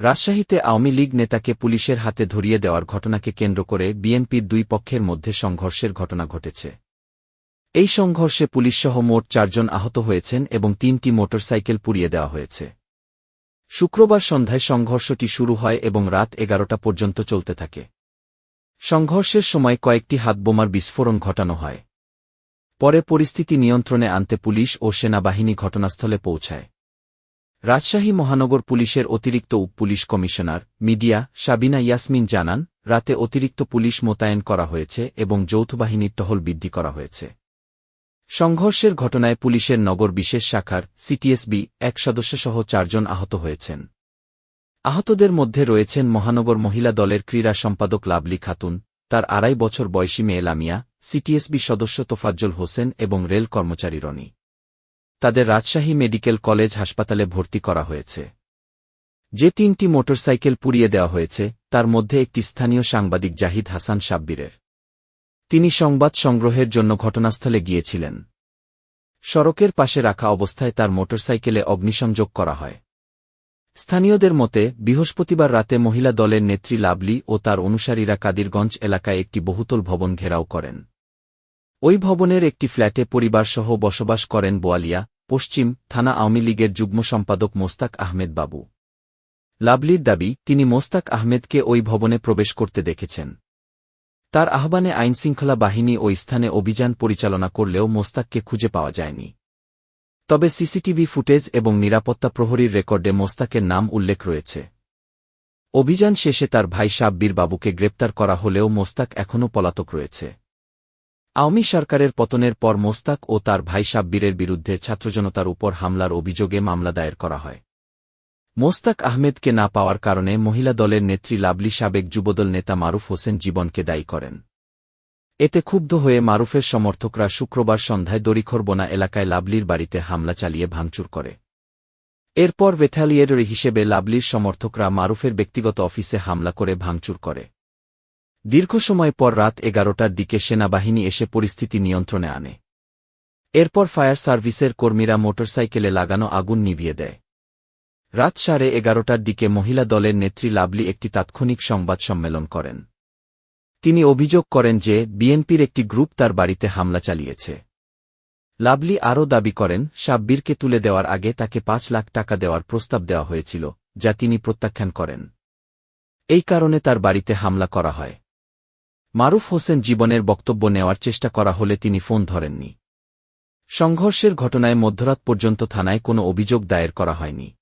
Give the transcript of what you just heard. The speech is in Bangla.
রাজশাহীতে আওয়ামী লীগ নেতাকে পুলিশের হাতে ধরিয়ে দেওয়ার ঘটনাকে কেন্দ্র করে বিএনপির দুই পক্ষের মধ্যে সংঘর্ষের ঘটনা ঘটেছে। এই সংঘর্ষে পুলিশসহ মোট চারজন আহত হয়েছেন এবং তিনটি মোটরসাইকেল পুড়িয়ে দেওয়া হয়েছে। শুক্রবার সন্ধ্যায় সংঘর্ষটি শুরু হয় এবং রাত এগারোটা পর্যন্ত চলতে থাকে। সংঘর্ষের সময় কয়েকটি হাতবোমার বিস্ফোরণ ঘটানো হয়। পরে পরিস্থিতি নিয়ন্ত্রণে আনতে পুলিশ ও সেনাবাহিনী ঘটনাস্থলে পৌঁছায়। রাজশাহী মহানগর পুলিশের অতিরিক্ত উপ police commissioner, media, Sabina Yasmin জানান, রাতে অতিরিক্ত পুলিশ মোতায়েন করা হয়েছে এবং যৌথবাহিনীর টহল বৃদ্ধি করা হয়েছে। সংঘর্ষের ঘটনায় পুলিশের নগর বিশেষ শাখার সিটিএসবি এক সদস্যসহ চারজন আহত হয়েছেন। আহতদের মধ্যে রয়েছেন মহানগর মহিলা দলের ক্রীড়া সম্পাদক লাভলি খাতুন, তার আড়াই বছর বয়সী মেয়ে লামিয়া, সিটিএসবি সদস্য তোফাজ্জল হোসেন এবং রেল কর্মচারী রনি। তাদের রাজশাহী মেডিকেল কলেজ হাসপাতালে ভর্তি করা হয়েছে। যে তিনটি মোটরসাইকেল পুড়িয়ে দেওয়া হয়েছে, তার মধ্যে একটি স্থানীয় সাংবাদিক জাহিদ হাসান সাব্বিরের। তিনি সংবাদ সংগ্রহের জন্য ঘটনাস্থলে গিয়েছিলেন। সড়কের পাশে রাখা অবস্থায় তার মোটরসাইকেলে অগ্নিসংযোগ করা হয়। স্থানীয়দের মতে, বৃহস্পতিবার রাতে মহিলা দলের নেত্রী লাভলি ও তার অনুসারীরা কাদিরগঞ্জ এলাকায় একটি বহুতল ভবন ঘেরাও করেন। ওই ভবনের একটি ফ্ল্যাটে পরিবারসহ বসবাস করেন বোয়ালিয়া, পশ্চিম থানা আওয়ামী লীগের যুগ্ম সম্পাদক মোস্তাক আহমেদ বাবু। লাভলির দাবি, তিনি মোস্তাক আহমেদকে ওই ভবনে প্রবেশ করতে দেখেছেন। তার আহ্বানে আইনশৃঙ্খলা বাহিনী ওই স্থানে অভিযান পরিচালনা করলেও মোস্তাককে খুঁজে পাওয়া যায়নি। তবে সিসিটিভি ফুটেজ এবং নিরাপত্তা প্রহরীর রেকর্ডে মোস্তাকের নাম উল্লেখ রয়েছে। অভিযান শেষে তার ভাই সাব্বির বাবুকে গ্রেপ্তার করা হলেও মোস্তাক এখনও পলাতক রয়েছে। আওয়ামী সরকারের পতনের পর মোস্তাক ও তার ভাই সাব্বিরের বিরুদ্ধে ছাত্রজনতার উপর হামলার অভিযোগে মামলা দায়ের করা হয়। মোস্তাক আহমেদকে না পাওয়ার কারণে মহিলা দলের নেত্রী লাবলি সাবেক যুবদল নেতা মারুফ হোসেন জীবনকে দায়ী করেন। এতে ক্ষুব্ধ হয়ে মারুফের সমর্থকরা শুক্রবার সন্ধ্যায় দরিখরবোনা এলাকায় লাবলির বাড়িতে হামলা চালিয়ে ভাঙচুর করে। এরপর ভেথালিয়েডরি হিসেবে লাবলির সমর্থকরা মারুফের ব্যক্তিগত অফিসে হামলা করে ভাঙচুর করে। দীর্ঘ সময় পর রাত এগারোটার দিকে সেনাবাহিনী এসে পরিস্থিতি নিয়ন্ত্রণে আনে। এরপর ফায়ার সার্ভিসের কর্মীরা মোটরসাইকেলে লাগানো আগুন নিভিয়ে দেয়। রাত সাড়ে এগারোটার দিকে মহিলা দলের নেত্রী লাভলি একটি তাৎক্ষণিক সংবাদ সম্মেলন করেন। তিনি অভিযোগ করেন যে, বিএনপির একটি গ্রুপ তার বাড়িতে হামলা চালিয়েছে। লাভলি আরও দাবি করেন, সাব্বিরকে তুলে দেওয়ার আগে তাকে পাঁচ লাখ টাকা দেওয়ার প্রস্তাব দেওয়া হয়েছিল, যা তিনি প্রত্যাখ্যান করেন। এই কারণে তার বাড়িতে হামলা করা হয়। মারুফ হোসেন জীবনের বক্তব্য নেওয়ার চেষ্টা করা হলে তিনি ফোন ধরেননি। সংঘর্ষের ঘটনায় মধ্যরাত পর্যন্ত থানায় কোনো অভিযোগ দায়ের করা হয়নি।